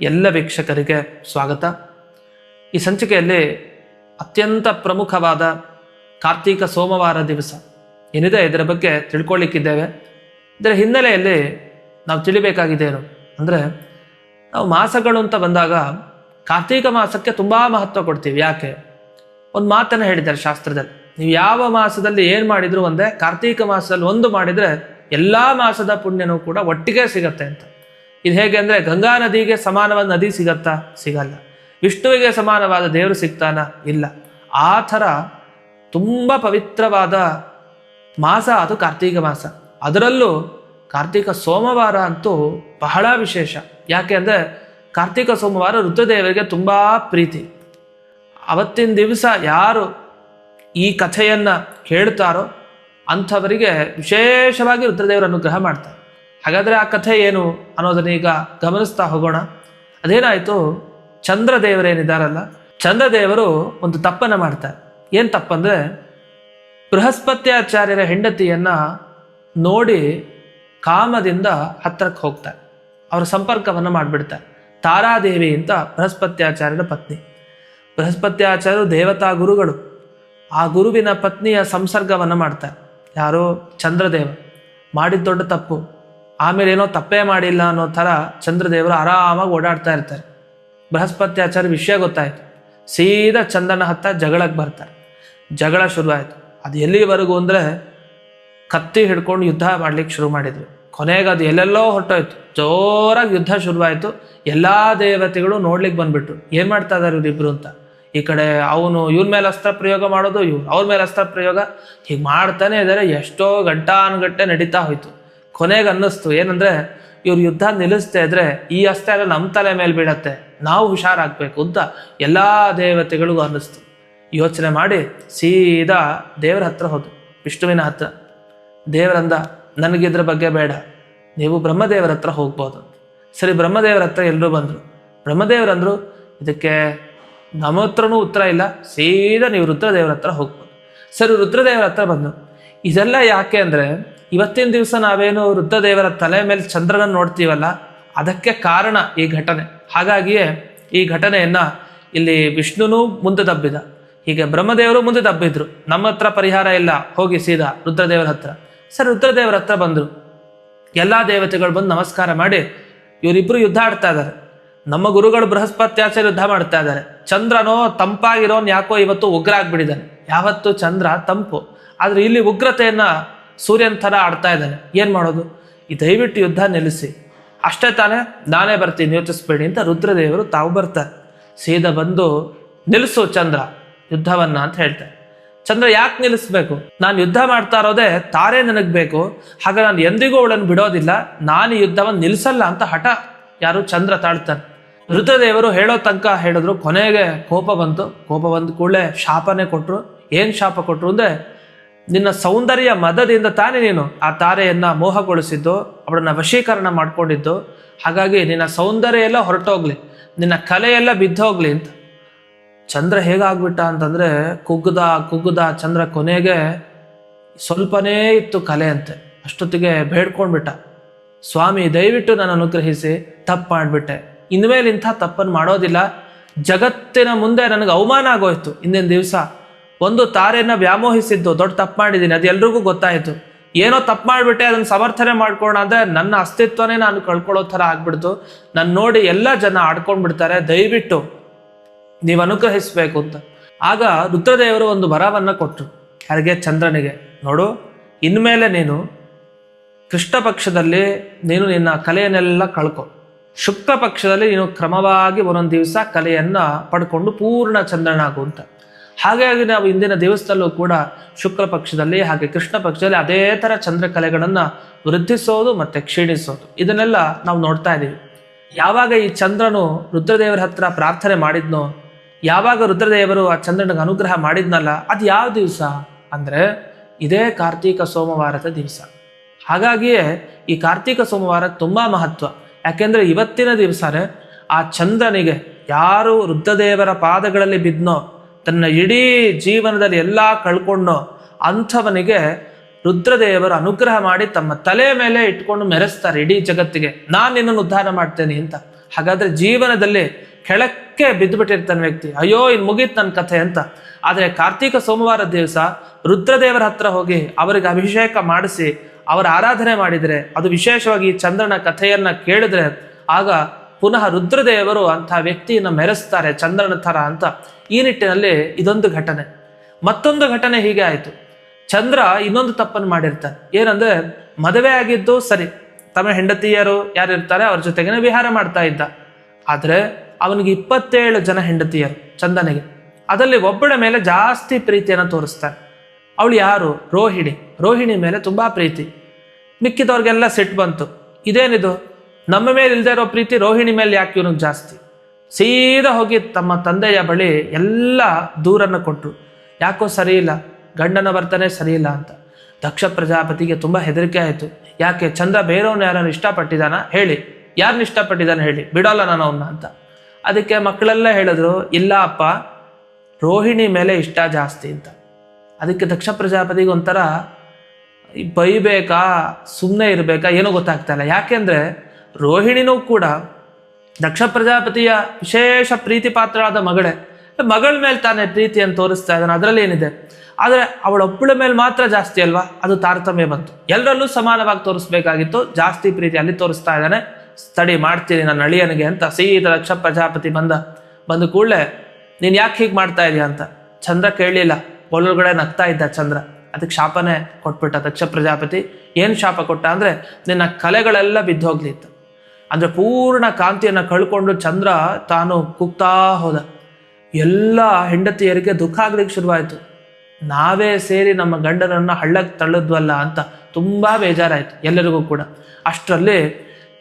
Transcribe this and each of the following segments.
ಎಲ್ಲ ವೀಕ್ಷಕರಿಗೆ ಸ್ವಾಗತ. ಈ ಸಂಚಿಕೆಯಲ್ಲಿ ಅತ್ಯಂತ ಪ್ರಮುಖವಾದ ಕಾರ್ತೀಕ ಸೋಮವಾರ ದಿವಸ ಏನಿದೆ ಇದರ ಬಗ್ಗೆ ತಿಳ್ಕೊಳ್ಳಿಕ್ಕಿದ್ದೇವೆ ಇದರ ಹಿನ್ನೆಲೆಯಲ್ಲಿ ನಾವು ತಿಳಿಬೇಕಾಗಿದ್ದೇನು ಅಂದರೆ, ನಾವು ಮಾಸಗಳು ಅಂತ ಬಂದಾಗ ಕಾರ್ತೀಕ ಮಾಸಕ್ಕೆ ತುಂಬ ಮಹತ್ವ ಕೊಡ್ತೀವಿ. ಯಾಕೆ? ಒಂದು ಮಾತನ್ನು ಹೇಳಿದ್ದಾರೆ ಶಾಸ್ತ್ರದಲ್ಲಿ. ನೀವು ಯಾವ ಮಾಸದಲ್ಲಿ ಏನು ಮಾಡಿದ್ರು ಒಂದೇ, ಕಾರ್ತೀಕ ಮಾಸದಲ್ಲಿ ಒಂದು ಮಾಡಿದರೆ ಎಲ್ಲ ಮಾಸದ ಪುಣ್ಯನೂ ಕೂಡ ಒಟ್ಟಿಗೆ ಸಿಗತ್ತೆ ಅಂತ. ಇದು ಹೇಗೆ ಅಂದರೆ ಗಂಗಾ ನದಿಗೆ ಸಮಾನವಾದ ನದಿ ಸಿಗತ್ತಾ? ಸಿಗಲ್ಲ. ವಿಷ್ಣುವಿಗೆ ಸಮಾನವಾದ ದೇವರು ಸಿಗ್ತಾನ? ಇಲ್ಲ. ಆ ಥರ ತುಂಬ ಪವಿತ್ರವಾದ ಮಾಸ ಅದು ಕಾರ್ತೀಕ ಮಾಸ. ಅದರಲ್ಲೂ ಕಾರ್ತೀಕ ಸೋಮವಾರ ಅಂತೂ ಬಹಳ ವಿಶೇಷ. ಯಾಕೆ ಅಂದರೆ ಕಾರ್ತೀಕ ಸೋಮವಾರ ರುದ್ರದೇವರಿಗೆ ತುಂಬ ಪ್ರೀತಿ. ಅವತ್ತಿನ ದಿವಸ ಯಾರು ಈ ಕಥೆಯನ್ನು ಕೇಳ್ತಾರೋ ಅಂಥವರಿಗೆ ವಿಶೇಷವಾಗಿ ರುದ್ರದೇವರ ಅನುಗ್ರಹ ಮಾಡ್ತಾರೆ. ಹಾಗಾದರೆ ಆ ಕಥೆ ಏನು ಅನ್ನೋದನ್ನ ಈಗ ಗಮನಿಸ್ತಾ ಹೋಗೋಣ. ಅದೇನಾಯಿತು? ಚಂದ್ರದೇವರೇನಿದ್ದಾರಲ್ಲ ಚಂದ್ರದೇವರು ಒಂದು ತಪ್ಪನ್ನು ಮಾಡ್ತಾರೆ. ಏನು ತಪ್ಪಂದರೆ, ಬೃಹಸ್ಪತ್ಯಾಚಾರ್ಯರ ಹೆಂಡತಿಯನ್ನು ನೋಡಿ ಕಾಮದಿಂದ ಹತ್ತಿರಕ್ಕೆ ಹೋಗ್ತಾರೆ. ಅವರ ಸಂಪರ್ಕವನ್ನು ಮಾಡಿಬಿಡ್ತಾರೆ. ತಾರಾದೇವಿ ಅಂತ ಬೃಹಸ್ಪತ್ಯಾಚಾರ್ಯರ ಪತ್ನಿ. ಬೃಹಸ್ಪತ್ಯಾಚಾರ್ಯರು ದೇವತಾ ಗುರುಗಳು. ಆ ಗುರುವಿನ ಪತ್ನಿಯ ಸಂಸರ್ಗವನ್ನು ಮಾಡ್ತಾರೆ. ಯಾರೋ? ಚಂದ್ರದೇವ. ಮಾಡಿದ ದೊಡ್ಡ ತಪ್ಪು. ಆಮೇಲೆ ಏನೋ ತಪ್ಪೇ ಮಾಡಿಲ್ಲ ಅನ್ನೋ ಥರ ಚಂದ್ರದೇವರು ಆರಾಮಾಗಿ ಓಡಾಡ್ತಾ ಇರ್ತಾರೆ. ಬೃಹಸ್ಪತಿ ಆಚಾರ್ಯ ವಿಷಯ ಗೊತ್ತಾಯ್ತು. ಸೀದಾ ಚಂದ್ರನ ಹತ್ತ ಜಗಳಕ್ಕೆ ಬರ್ತಾರೆ. ಜಗಳ ಶುರುವಾಯಿತು. ಅದು ಎಲ್ಲಿವರೆಗೂ ಅಂದರೆ ಕತ್ತಿ ಹಿಡ್ಕೊಂಡು ಯುದ್ಧ ಮಾಡ್ಲಿಕ್ಕೆ ಶುರು ಮಾಡಿದ್ರು. ಕೊನೆಗೆ ಅದು ಎಲ್ಲೆಲ್ಲೋ ಹೊರಟೋಯ್ತು. ಜೋರಾಗಿ ಯುದ್ಧ ಶುರುವಾಯಿತು. ಎಲ್ಲ ದೇವತೆಗಳು ನೋಡ್ಲಿಕ್ಕೆ ಬಂದ್ಬಿಟ್ರು. ಏನು ಮಾಡ್ತಾ ಇದ್ದಾರೆ ಇವರಿಬ್ರು ಅಂತ? ಈ ಕಡೆ ಅವನು ಇವ್ರ ಮೇಲೆ ಅಸ್ತ್ರ ಪ್ರಯೋಗ ಮಾಡೋದು, ಇವ್ರು ಅವ್ರ ಮೇಲೆ ಅಸ್ತ್ರ ಪ್ರಯೋಗ? ಹೀಗೆ ಮಾಡ್ತಾನೆ ಇದ್ದಾರೆ ಎಷ್ಟೋ ಗಂಟಾನುಗಟ್ಟೆ ನಡೀತಾ ಹೋಯ್ತು. ಕೊನೆಗೆ ಅನ್ನಿಸ್ತು. ಏನಂದ್ರೆ, ಇವ್ರು ಯುದ್ಧ ನಿಲ್ಲಿಸ್ತಾ ಇದ್ರೆ ಈ ಅಸ್ತ್ರ ಎಲ್ಲ ನಮ್ಮ ತಲೆ ಮೇಲೆ ಬೀಳತ್ತೆ. ನಾವು ಹುಷಾರಾಗಬೇಕು ಅಂತ ಎಲ್ಲ ದೇವತೆಗಳಿಗೂ ಅನ್ನಿಸ್ತು. ಯೋಚನೆ ಮಾಡಿ ಸೀದಾ ದೇವರ ಹತ್ರ ಹೋದ್ರು, ವಿಷ್ಣುವಿನ ಹತ್ರ. ದೇವರಂದ ನನಗಿದ್ರ ಬಗ್ಗೆ ಬೇಡ. ನೀವು ಬ್ರಹ್ಮದೇವರ ಹತ್ರ ಹೋಗ್ಬೋದು ಸರಿ, ಬ್ರಹ್ಮದೇವರ ಹತ್ರ ಎಲ್ಲರೂ ಬಂದರು. ಬ್ರಹ್ಮದೇವರಂದ್ರು ಇದಕ್ಕೆ ನಮ್ಮ ಹತ್ರನೂ ಉತ್ತರ ಇಲ್ಲ. ಸೀದಾ ನೀವು ರುದ್ರದೇವರ ಹತ್ರ ಹೋಗ್ಬೋದು. ಸರಿ, ರುದ್ರದೇವರ ಹತ್ರ ಬಂದರು. ಇದೆಲ್ಲ ಯಾಕೆ ಅಂದರೆ ಇವತ್ತಿನ ದಿವಸ ನಾವೇನು ವೃದ್ಧದೇವರ ತಲೆ ಮೇಲೆ ಚಂದ್ರನ ನೋಡ್ತೀವಲ್ಲ, ಅದಕ್ಕೆ ಕಾರಣ ಈ ಘಟನೆ. ಹಾಗಾಗಿಯೇ ಈ ಘಟನೆಯನ್ನ ಇಲ್ಲಿ ವಿಷ್ಣುನೂ ಮುಂದೆ ದಬ್ಬಿದ. ಹೀಗೆ ಬ್ರಹ್ಮದೇವರು ಮುಂದೆ ದಬ್ಬಿದ್ರು. ನಮ್ಮ ಹತ್ರ ಪರಿಹಾರ ಇಲ್ಲ. ಹೋಗಿ ಸೀದಾ ರುದ್ರದೇವರ ಹತ್ರ. ಸರ್ ರುದ್ರದೇವರ ಹತ್ರ ಬಂದರು. ಎಲ್ಲ ದೇವತೆಗಳು ಬಂದು ನಮಸ್ಕಾರ ಮಾಡಿ ಇವರಿಬ್ಬರು ಯುದ್ಧ ಆಡ್ತಾ ಇದ್ದಾರೆ. ನಮ್ಮ ಗುರುಗಳು ಬೃಹಸ್ಪತ್ಯಾಚಾರ ಯುದ್ಧ ಮಾಡ್ತಾ ಇದ್ದಾರೆ. ಚಂದ್ರನೋ ತಂಪಾಗಿರೋನ್ ಯಾಕೋ ಇವತ್ತು ಉಗ್ರ ಆಗ್ಬಿಟ್ಟಿದ್ದಾನೆ. ಯಾವತ್ತು ಚಂದ್ರ ತಂಪು. ಆದರೆ ಇಲ್ಲಿ ಉಗ್ರತೆಯನ್ನ ಸೂರ್ಯನ ಥರ ಆಡ್ತಾ ಇದ್ದಾನೆ. ಏನು ಮಾಡೋದು? ಈ ದಯವಿಟ್ಟು ಯುದ್ಧ ನಿಲ್ಲಿಸಿ. ಅಷ್ಟೇ ತಾನೇ ನಾನೇ ಬರ್ತೀನಿ, ಯೋಚಿಸ್ಬೇಡಿ ಅಂತ ರುದ್ರದೇವರು ತಾವು ಬರ್ತಾರೆ. ಸೀದಾ ಬಂದು ನಿಲ್ಲಿಸು ಚಂದ್ರ, ಯುದ್ಧವನ್ನ ಅಂತ ಹೇಳ್ತಾರೆ. ಚಂದ್ರ ಯಾಕೆ ನಿಲ್ಲಿಸ್ಬೇಕು? ನಾನು ಯುದ್ಧ ಮಾಡ್ತಾ ಇರೋದೇ ತಾರೆ ನನಗೆ ಬೇಕು ಹಾಗೆ ನಾನು ಎಂದಿಗೂ ಅವಳನ್ನು ಬಿಡೋದಿಲ್ಲ. ನಾನು ಯುದ್ಧವನ್ನು ನಿಲ್ಲಿಸಲ್ಲ ಅಂತ ಹಠ ಯಾರು ಚಂದ್ರ ತಾಳ್ತಾನೆ. ರುದ್ರದೇವರು ಹೇಳೋ ತನಕ ಹೇಳಿದ್ರು, ಕೊನೆಗೆ ಕೋಪ ಬಂತು. ಕೋಪ ಬಂದ ಕೂಡಲೇ ಶಾಪನೇ ಕೊಟ್ಟರು ಏನು ಶಾಪ ಕೊಟ್ಟರು ಅಂದ್ರೆ ನಿನ್ನ ಸೌಂದರ್ಯ ಮದದಿಂದ ತಾನೇ ನೀನು ಆ ತಾರೆಯನ್ನು ಮೋಹಗೊಳಿಸಿದ್ದು, ಅವಳನ್ನ ವಶೀಕರಣ ಮಾಡ್ಕೊಂಡಿದ್ದು. ಹಾಗಾಗಿ ನಿನ್ನ ಸೌಂದರ್ಯ ಎಲ್ಲ ಹೊರಟೋಗ್ಲಿ, ನಿನ್ನ ಕಲೆ ಎಲ್ಲ ಬಿದ್ದೋಗ್ಲಿ ಅಂತ. ಚಂದ್ರ ಹೇಗಾಗ್ಬಿಟ್ಟ ಅಂತಂದ್ರೆ ಕುಗ್ಗದ ಕುಗ್ಗದ ಚಂದ್ರ ಕೊನೆಗೆ ಸ್ವಲ್ಪನೇ ಇತ್ತು ಕಲೆ ಅಂತೆ. ಅಷ್ಟೊತ್ತಿಗೆ ಬೇಡ್ಕೊಂಡ್ಬಿಟ್ಟ. ಸ್ವಾಮಿ, ದಯವಿಟ್ಟು ನಾನು ಅನುಗ್ರಹಿಸಿ ತಪ್ಪು ಮಾಡಿಬಿಟ್ಟೆ ಇನ್ಮೇಲೆ ಇಂಥ ತಪ್ಪನ್ನು ಮಾಡೋದಿಲ್ಲ. ಜಗತ್ತಿನ ಮುಂದೆ ನನಗೆ ಅವಮಾನ ಆಗೋಯ್ತು. ಇಂದಿನ ದಿವಸ ಒಂದು ತಾರೆಯನ್ನು ವ್ಯಾಮೋಹಿಸಿದ್ದು, ದೊಡ್ಡ ತಪ್ಪು ಮಾಡಿದ್ದೀನಿ, ಅದು ಎಲ್ರಿಗೂ ಗೊತ್ತಾಯಿತು. ಏನೋ ತಪ್ಪು ಮಾಡಿಬಿಟ್ಟೆ, ಅದನ್ನು ಸಮರ್ಥನೆ ಮಾಡ್ಕೊಳ್ಳೋಣ ಅಂದರೆ ನನ್ನ ಅಸ್ತಿತ್ವನೇ ನಾನು ಕಳ್ಕೊಳ್ಳೋ ಥರ ಆಗ್ಬಿಡ್ತು. ನನ್ನ ನೋಡಿ ಎಲ್ಲ ಜನ ಆಡ್ಕೊಂಡ್ಬಿಡ್ತಾರೆ, ದಯವಿಟ್ಟು ನೀವು ಅನುಗ್ರಹಿಸಬೇಕು ಅಂತ. ಆಗ ರುದ್ರದೇವರು ಒಂದು ವರವನ್ನು ಕೊಟ್ಟರು ಯಾರಿಗೆ? ಚಂದ್ರನಿಗೆ. ನೋಡು, ಇನ್ಮೇಲೆ ನೀನು ಕೃಷ್ಣ ಪಕ್ಷದಲ್ಲಿ ನೀನು ನಿನ್ನ ಕಲೆಯನ್ನೆಲ್ಲ ಕಳ್ಕೊ. ಶುಕ್ಲ ಪಕ್ಷದಲ್ಲಿ ನೀನು ಕ್ರಮವಾಗಿ ಒಂದೊಂದು ದಿವಸ ಕಲೆಯನ್ನು ಪಡ್ಕೊಂಡು ಪೂರ್ಣ ಚಂದ್ರನಾಗು ಅಂತ. ಹಾಗಾಗಿ ನಾವು ಇಂದಿನ ದಿವಸದಲ್ಲೂ ಕೂಡ ಶುಕ್ಲ ಪಕ್ಷದಲ್ಲಿ ಹಾಗೆ ಕೃಷ್ಣ ಪಕ್ಷದಲ್ಲಿ ಅದೇ ಥರ ಚಂದ್ರಕಲೆಗಳನ್ನು ವೃದ್ಧಿಸೋದು ಮತ್ತೆ ಕ್ಷೀಣಿಸೋದು. ಇದನ್ನೆಲ್ಲ ನಾವು ನೋಡ್ತಾ ಇದ್ದೀವಿ. ಯಾವಾಗ ಈ ಚಂದ್ರನು ರುದ್ರದೇವರ ಹತ್ರ ಪ್ರಾರ್ಥನೆ ಮಾಡಿದ್ನೋ, ಯಾವಾಗ ರುದ್ರದೇವರು ಆ ಚಂದ್ರನಿಗೆ ಅನುಗ್ರಹ ಮಾಡಿದ್ನಲ್ಲ, ಅದು ಯಾವ ದಿವಸ? ಅಂದರೆ ಇದೇ ಕಾರ್ತೀಕ ಸೋಮವಾರದ ದಿವಸ. ಹಾಗಾಗಿಯೇ ಈ ಕಾರ್ತೀಕ ಸೋಮವಾರ ತುಂಬ ಮಹತ್ವ. ಯಾಕೆಂದರೆ ಇವತ್ತಿನ ದಿವಸನೇ ಆ ಚಂದ್ರನಿಗೆ ಯಾರು ರುದ್ರದೇವರ ಪಾದಗಳಲ್ಲಿ ಬಿದ್ನೋ ತನ್ನ ಇಡೀ ಜೀವನದಲ್ಲಿ ಎಲ್ಲ ಕಳ್ಕೊಂಡು ಅಂಥವನಿಗೆ ರುದ್ರದೇವರು ಅನುಗ್ರಹ ಮಾಡಿ ತಮ್ಮ ತಲೆ ಮೇಲೆ ಇಟ್ಕೊಂಡು ಮೆರೆಸ್ತಾರೆ ಇಡೀ ಜಗತ್ತಿಗೆ. ನಾನು ನಿನ್ನನ್ನು ಉದ್ಧಾರ ಮಾಡ್ತೇನೆ ಅಂತ. ಹಾಗಾದ್ರೆ ಜೀವನದಲ್ಲಿ ಕೆಳಕ್ಕೆ ಬಿದ್ದುಬಿಟ್ಟಿರ್ತಾನೆ ವ್ಯಕ್ತಿ. ಅಯ್ಯೋ, ಇನ್ ಮುಗೀತು ನನ್ನ ಕಥೆ ಅಂತ. ಆದರೆ ಕಾರ್ತೀಕ ಸೋಮವಾರ ದಿವಸ ರುದ್ರದೇವರ ಹತ್ರ ಹೋಗಿ ಅವರಿಗೆ ಅಭಿಷೇಕ ಮಾಡಿಸಿ, ಅವರ ಆರಾಧನೆ ಮಾಡಿದರೆ, ಅದು ವಿಶೇಷವಾಗಿ ಚಂದ್ರನ ಕಥೆಯನ್ನ ಕೇಳಿದ್ರೆ, ಆಗ ಪುನಃ ರುದ್ರದೇವರು ಅಂತಹ ವ್ಯಕ್ತಿಯನ್ನು ಮೆರೆಸ್ತಾರೆ ಚಂದ್ರನ ಥರ ಅಂತ. ಈ ನಿಟ್ಟಿನಲ್ಲಿ ಇದೊಂದು ಘಟನೆ. ಮತ್ತೊಂದು ಘಟನೆ ಹೀಗೆ ಆಯಿತು. ಚಂದ್ರ ಇನ್ನೊಂದು ತಪ್ಪನ್ನು ಮಾಡಿರ್ತಾನೆ. ಏನಂದ್ರೆ, ಮದುವೆ ಆಗಿದ್ದು ಸರಿ. ತಮ್ಮ ಹೆಂಡತಿಯರು ಯಾರು ಇರ್ತಾರೆ, ಅವ್ರ ಜೊತೆಗೇನೆ ವಿಹಾರ ಮಾಡ್ತಾ ಇದ್ದ. ಆದರೆ, ಅವನಿಗೆ ಇಪ್ಪತ್ತೇಳು ಜನ ಹೆಂಡತಿಯರು ಚಂದನಿಗೆ. ಅದರಲ್ಲಿ ಒಬ್ಬಳ ಮೇಲೆ ಜಾಸ್ತಿ ಪ್ರೀತಿಯನ್ನು ತೋರಿಸ್ತಾನೆ. ಅವಳು ಯಾರು? ರೋಹಿಣಿ. ರೋಹಿಣಿ ಮೇಲೆ ತುಂಬಾ ಪ್ರೀತಿ. ಮಿಕ್ಕಿದವ್ರಿಗೆಲ್ಲ ಸಿಟ್ಟು ಬಂತು. ಇದೇನಿದು? ನಮ್ಮ ಮೇಲೆ ಇಲ್ದೇ ಇರೋ ಪ್ರೀತಿ ರೋಹಿಣಿ ಮೇಲೆ ಯಾಕೆ ಇವನಿಗೆ ಜಾಸ್ತಿ? ಸೀದಾ ಹೋಗಿ ತಮ್ಮ ತಂದೆಯ ಬಳಿ ಎಲ್ಲ ದೂರನ್ನು ಕೊಟ್ಟರು ಯಾಕೋ ಸರಿ ಇಲ್ಲ? ಗಂಡನ ಬರ್ತಾನೆ ಸರಿ ಇಲ್ಲ ಅಂತ. ದಕ್ಷ ಪ್ರಜಾಪತಿಗೆ ತುಂಬ ಹೆದರಿಕೆ ಆಯಿತು. ಯಾಕೆ? ಚಂದ್ರ ಬೇರೆಯವನು ಯಾರನ್ನು ಇಷ್ಟಪಟ್ಟಿದ್ದಾನ? ಹೇಳಿ. ಯಾರನ್ನ ಇಷ್ಟಪಟ್ಟಿದ್ದಾನೆ ಹೇಳಿ. ಬಿಡೋಲ್ಲ ನಾನು ಅವನ್ನ ಅಂತ. ಅದಕ್ಕೆ ಮಕ್ಕಳೆಲ್ಲ ಹೇಳಿದ್ರು, ಇಲ್ಲ ಅಪ್ಪ, ರೋಹಿಣಿ ಮೇಲೆ ಇಷ್ಟ ಜಾಸ್ತಿ ಅಂತ. ಅದಕ್ಕೆ ದಕ್ಷ ಪ್ರಜಾಪತಿಗೆ ಒಂಥರ, ಬೈಬೇಕಾ? ಸುಮ್ಮನೆ ಇರಬೇಕಾ? ಏನೂ ಗೊತ್ತಾಗ್ತಾ ಇಲ್ಲ. ಯಾಕೆಂದ್ರೆ ರೋಹಿಣಿನೂ ಕೂಡ ದಕ್ಷ ಪ್ರಜಾಪತಿಯ ವಿಶೇಷ ಪ್ರೀತಿ ಪಾತ್ರವಾದ ಮಗಳೇ. ಮಗಳ ಮೇಲೆ ತಾನೇ ಪ್ರೀತಿಯನ್ನು ತೋರಿಸ್ತಾ ಇದ್ದಾನೆ, ಅದರಲ್ಲಿ ಏನಿದೆ? ಆದರೆ ಅವಳೊಬ್ಬಳ ಮೇಲೆ ಮಾತ್ರ ಜಾಸ್ತಿ ಅಲ್ವಾ? ಅದು ತಾರತಮ್ಯ ಬಂತು. ಎಲ್ಲರಲ್ಲೂ ಸಮಾನವಾಗಿ ತೋರಿಸ್ಬೇಕಾಗಿತ್ತು, ಜಾಸ್ತಿ ಪ್ರೀತಿ ಅಲ್ಲಿ ತೋರಿಸ್ತಾ ಇದ್ದಾನೆ. ಸ್ಟಡಿ ಮಾಡ್ತೀನಿ ನನ್ನ ಅಳಿಯನಿಗೆ ಅಂತ ಸೀದಾ ದಕ್ಷ ಪ್ರಜಾಪತಿ ಬಂದ ಬಂದ ಕೂಡಲೇ, ನೀನು ಯಾಕೆ ಹೀಗೆ ಮಾಡ್ತಾ ಇದೀಯ? ಅಂತ. ಚಂದ್ರ ಕೇಳಲಿಲ್ಲ. ಒಳಗಡೆ ನಗ್ತಾ ಇದ್ದ ಚಂದ್ರ. ಅದಕ್ಕೆ ಶಾಪನೇ ಕೊಟ್ಬಿಟ್ಟ ದಕ್ಷ ಪ್ರಜಾಪತಿ ಏನು ಶಾಪ ಕೊಟ್ಟ ಅಂದರೆ, ನಿನ್ನ ಕಲೆಗಳೆಲ್ಲ ಬಿದ್ದು ಹೋಗ್ಲಿತ್ತು ಅಂದರೆ ಪೂರ್ಣ ಕಾಂತಿಯನ್ನು ಕಳ್ಕೊಂಡು ಚಂದ್ರ ತಾನು ಕುಗ್ತಾ ಹೋದ. ಎಲ್ಲ ಹೆಂಡತಿಯರಿಗೆ ದುಃಖ ಆಗ್ಲಿಕ್ಕೆ ಶುರುವಾಯಿತು. ನಾವೇ ಸೇರಿ ನಮ್ಮ ಗಂಡನನ್ನು ಹಳ್ಳಕ್ಕೆ ತಳ್ಳದ್ವಲ್ಲ ಅಂತ ತುಂಬ ಬೇಜಾರಾಯಿತು ಎಲ್ಲರಿಗೂ ಕೂಡ. ಅಷ್ಟರಲ್ಲಿ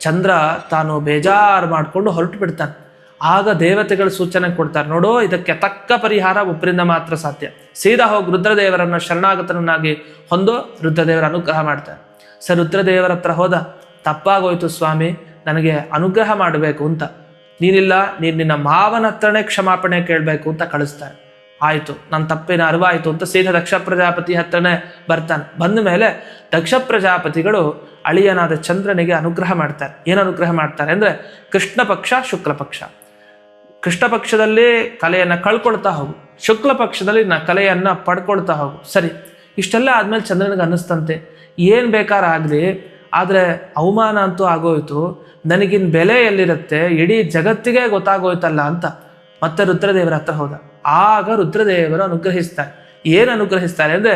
ಚಂದ್ರ ತಾನು ಬೇಜಾರು ಮಾಡಿಕೊಂಡು ಹೊರಟು ಬಿಡ್ತಾನೆ. ಆಗ ದೇವತೆಗಳು ಸೂಚನೆ ಕೊಡ್ತಾರೆ, ನೋಡು ಇದಕ್ಕೆ ತಕ್ಕ ಪರಿಹಾರ ಒಬ್ಬರಿಂದ ಮಾತ್ರ ಸಾಧ್ಯ. ಸೀದಾ ಹೋಗಿ ರುದ್ರದೇವರನ್ನ ಶರಣಾಗತನನ್ನಾಗಿ ಹೊಂದು ರುದ್ರದೇವರ ಅನುಗ್ರಹ ಮಾಡ್ತಾರೆ ಸರ್, ರುದ್ರದೇವರ ಹತ್ರ ಹೋದ. ತಪ್ಪಾಗೋಯ್ತು ಸ್ವಾಮಿ. ನನಗೆ ಅನುಗ್ರಹ ಮಾಡಬೇಕು ಅಂತ. ನೀನಿಲ್ಲ, ನೀನು ನಿನ್ನ ಮಾವನ ಹತ್ರನೇ ಕ್ಷಮಾಪಣೆ ಕೇಳಬೇಕು ಅಂತ ಕಳಿಸ್ತಾರೆ. ಆಯಿತು ನನ್ನ ತಪ್ಪಿನ ಅರಿವಾಯಿತು ಅಂತ ಸೀದಾ ದಕ್ಷ ಪ್ರಜಾಪತಿ ಹತ್ರನೇ ಬರ್ತಾನೆ. ಬಂದ ಮೇಲೆ ದಕ್ಷ ಪ್ರಜಾಪತಿಗಳು ಅಳಿಯನಾದ ಚಂದ್ರನಿಗೆ ಅನುಗ್ರಹ ಮಾಡ್ತಾರೆ. ಏನು ಅನುಗ್ರಹ ಮಾಡ್ತಾರೆ ಅಂದರೆ ಕೃಷ್ಣ ಪಕ್ಷ, ಶುಕ್ಲ ಪಕ್ಷ. ಕೃಷ್ಣ ಪಕ್ಷದಲ್ಲಿ ಕಲೆಯನ್ನು ಕಳ್ಕೊಳ್ತಾ ಹೋಗು. ಶುಕ್ಲ ಪಕ್ಷದಲ್ಲಿ ನ ಕಲೆಯನ್ನು ಪಡ್ಕೊಳ್ತಾ ಹೋಗು. ಸರಿ, ಇಷ್ಟೆಲ್ಲ ಆದಮೇಲೆ ಚಂದ್ರನಿಗೆ ಅನ್ನಿಸ್ತಂತೆ. ಏನು ಬೇಕಾರ ಆಗಲಿ ಆದರೆ ಅವಮಾನ ಅಂತೂ ಆಗೋಯ್ತು. ನನಗಿನ್ ಬೆಲೆ ಎಲ್ಲಿರುತ್ತೆ? ಇಡೀ ಜಗತ್ತಿಗೆ ಗೊತ್ತಾಗೋಯ್ತಲ್ಲ ಅಂತ. ಮತ್ತೆ ರುದ್ರದೇವರ ಹತ್ರ ಹೋದ. ಆಗ ರುದ್ರದೇವರು ಅನುಗ್ರಹಿಸ್ತಾರೆ. ಏನು ಅನುಗ್ರಹಿಸ್ತಾರೆ ಅಂದರೆ,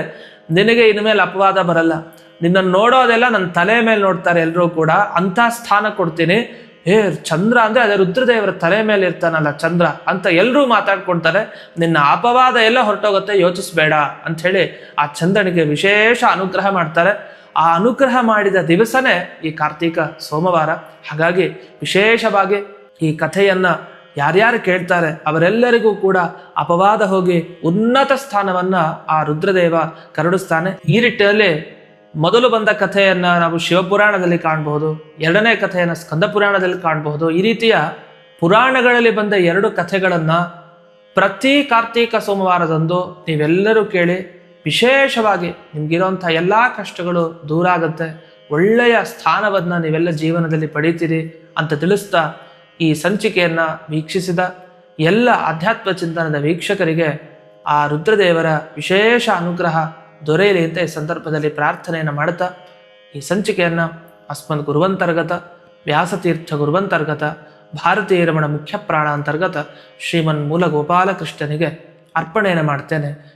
ನಿನಗೆ ಇನ್ಮೇಲೆ ಅಪವಾದ ಬರಲ್ಲ. ನಿನ್ನನ್ನು ನೋಡೋದೆಲ್ಲ ನನ್ನ ತಲೆ ಮೇಲೆ ನೋಡ್ತಾರೆ ಎಲ್ಲರೂ ಕೂಡ. ಅಂಥ ಸ್ಥಾನ ಕೊಡ್ತೀನಿ. ಏ, ಚಂದ್ರ ಅಂದರೆ ಅದೇ ರುದ್ರದೇವರ ತಲೆ ಮೇಲೆ ಇರ್ತಾನಲ್ಲ ಚಂದ್ರ ಅಂತ ಎಲ್ಲರೂ ಮಾತಾಡ್ಕೊಳ್ತಾರೆ ನಿನ್ನ ಅಪವಾದ ಎಲ್ಲ ಹೊರಟೋಗುತ್ತೆ, ಯೋಚಿಸ್ಬೇಡ ಅಂತ ಹೇಳಿ ಆ ಚಂದ್ರನಿಗೆ ವಿಶೇಷ ಅನುಗ್ರಹ ಮಾಡ್ತಾರೆ. ಆ ಅನುಗ್ರಹ ಮಾಡಿದ ದಿವಸನೇ ಈ ಕಾರ್ತೀಕ ಸೋಮವಾರ. ಹಾಗಾಗಿ ವಿಶೇಷವಾಗಿ ಈ ಕಥೆಯನ್ನು ಯಾರ್ಯಾರು ಕೇಳ್ತಾರೆ ಅವರೆಲ್ಲರಿಗೂ ಕೂಡ ಅಪವಾದ ಹೋಗಿ ಉನ್ನತ ಸ್ಥಾನವನ್ನ ಆ ರುದ್ರದೇವ ಕರಡಿಸ್ತಾನೆ. ಈ ನಿಟ್ಟಿನಲ್ಲಿ ಮೊದಲು ಬಂದ ಕಥೆಯನ್ನು ನಾವು ಶಿವಪುರಾಣದಲ್ಲಿ ಕಾಣಬಹುದು, ಎರಡನೇ ಕಥೆಯನ್ನು ಸ್ಕಂದ ಪುರಾಣದಲ್ಲಿ ಕಾಣಬಹುದು. ಈ ರೀತಿಯ ಪುರಾಣಗಳಲ್ಲಿ ಬಂದ ಎರಡು ಕಥೆಗಳನ್ನು ಪ್ರತಿ ಕಾರ್ತೀಕ ಸೋಮವಾರದಂದು ನೀವೆಲ್ಲರೂ ಕೇಳಿ ವಿಶೇಷವಾಗಿ ನಿಮಗಿರೋಂಥ ಎಲ್ಲ ಕಷ್ಟಗಳು ದೂರ ಆಗುತ್ತೆ ಒಳ್ಳೆಯ ಸ್ಥಾನವನ್ನ ನೀವೆಲ್ಲ ಜೀವನದಲ್ಲಿ ಪಡೀತೀರಿ ಅಂತ ತಿಳಿಸ್ತಾ ಈ ಸಂಚಿಕೆಯನ್ನು ವೀಕ್ಷಿಸಿದ ಎಲ್ಲ ಆಧ್ಯಾತ್ಮ ಚಿಂತನದ ವೀಕ್ಷಕರಿಗೆ ಆ ರುದ್ರದೇವರ ವಿಶೇಷ ಅನುಗ್ರಹ ದೊರೆಯಲಿ ಅಂತ ಈ ಸಂದರ್ಭದಲ್ಲಿ ಪ್ರಾರ್ಥನೆಯನ್ನು ಮಾಡುತ್ತಾ ಈ ಸಂಚಿಕೆಯನ್ನು ಅಸ್ಮನ್ ಗುರುವಂತರ್ಗತ, ವ್ಯಾಸತೀರ್ಥ ಗುರುವಂತರ್ಗತ, ಭಾರತೀಯ ರಮಣ ಮುಖ್ಯ ಪ್ರಾಣ ಅಂತರ್ಗತ ಶ್ರೀಮನ್ ಮೂಲ ಗೋಪಾಲಕೃಷ್ಣನಿಗೆ ಅರ್ಪಣೆಯನ್ನು ಮಾಡ್ತೇನೆ.